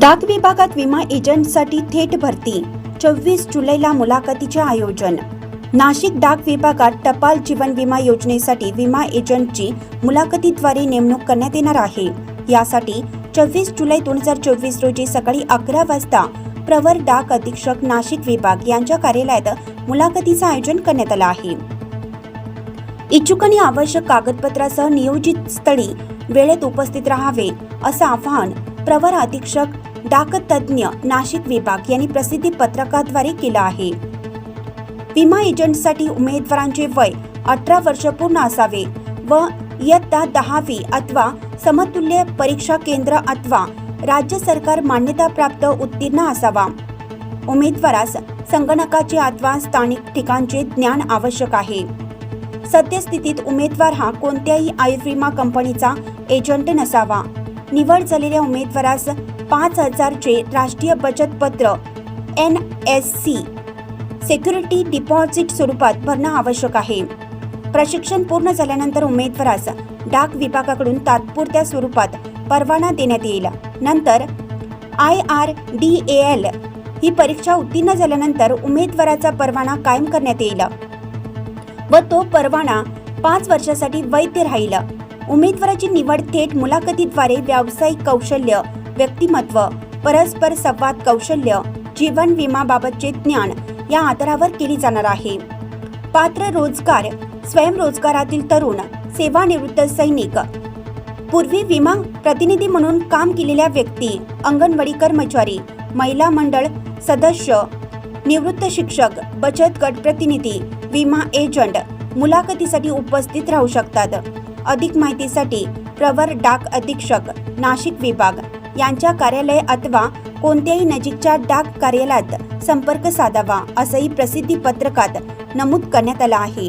डाक विभागात विमा एजंटसाठी थेट भरती. चोवीस जुलैला मुलाखतीचे आयोजन. नाशिक डाक विभागात टपाल जीवन विमा योजनेसाठी विमा एजंटची मुलाखतीद्वारे नेमणूक करण्यात येणार आहे. यासाठी चोवीस जुलै दोन हजार चोवीस रोजी सकाळी अकरा वाजता प्रवर डाक अधीक्षक नाशिक विभाग यांच्या कार्यालयात मुलाखतीचं आयोजन करण्यात आलं आहे. इच्छुकांनी आवश्यक कागदपत्रासह नियोजित स्थळी वेळेत उपस्थित राहावे असं आवाहन प्रवर अधीक्षक डाक तज्ज्ञ नाशिक विभाग यांनी प्रसिद्धी पत्रकाद्वारे केलं आहे. विमा एजंटसाठी उमेदवारांचे वय अठरा वर्ष पूर्ण असावे व इयत्ता दहावी अथवा समतुल्य परीक्षा केंद्र अथवा राज्य सरकार मान्यताप्राप्त उत्तीर्ण असावा. उमेदवारास संगणकाचे अथवा स्थानिक ठिकाणचे ज्ञान आवश्यक आहे. सद्यस्थितीत उमेदवार हा कोणत्याही आयुर्विमा कंपनीचा एजंट नसावा. निवड झालेल्या उमेदवारास पाच हजारचे राष्ट्रीय बचत पत्र N S C. Security deposit स्वरूपात भरणं आवश्यक आहे. प्रशिक्षण पूर्ण झाल्यानंतर उमेदवारास डाक विभागाकडून तात्पुरत्या स्वरूपात परवाना देण्यात येईल. नंतर I R D A L ही परीक्षा उत्तीर्ण झाल्यानंतर उमेदवाराचा परवाना कायम करण्यात येईल व तो परवाना पाच वर्षासाठी वैध राहील. उमेदवाराची निवड थेट मुलाखतीद्वारे व्यावसायिक कौशल्य व्यक्तिमत्व परस्पर संवाद कौशल्य जीवन विमाबाबतचे ज्ञान या आधारावर केली जाणार आहे. पात्र रोजगार स्वयंरोजगारातील तरुण सेवानिवृत्त सैनिक. पूर्वी विमा प्रतिनिधी म्हणून काम केलेल्या व्यक्ती अंगणवाडी कर्मचारी महिला मंडळ सदस्य निवृत्त शिक्षक बचत गट प्रतिनिधी विमा एजंट मुलाखतीसाठी उपस्थित राहू शकतात. अधिक माहितीसाठी प्रवर डाक अधीक्षक नाशिक विभाग. यांच्या कार्यालय अथवा कोणत्याही नजीकच्या डाक कार्यालयात संपर्क साधावा असंही प्रसिद्धी पत्रकात नमूद करण्यात आलं आहे.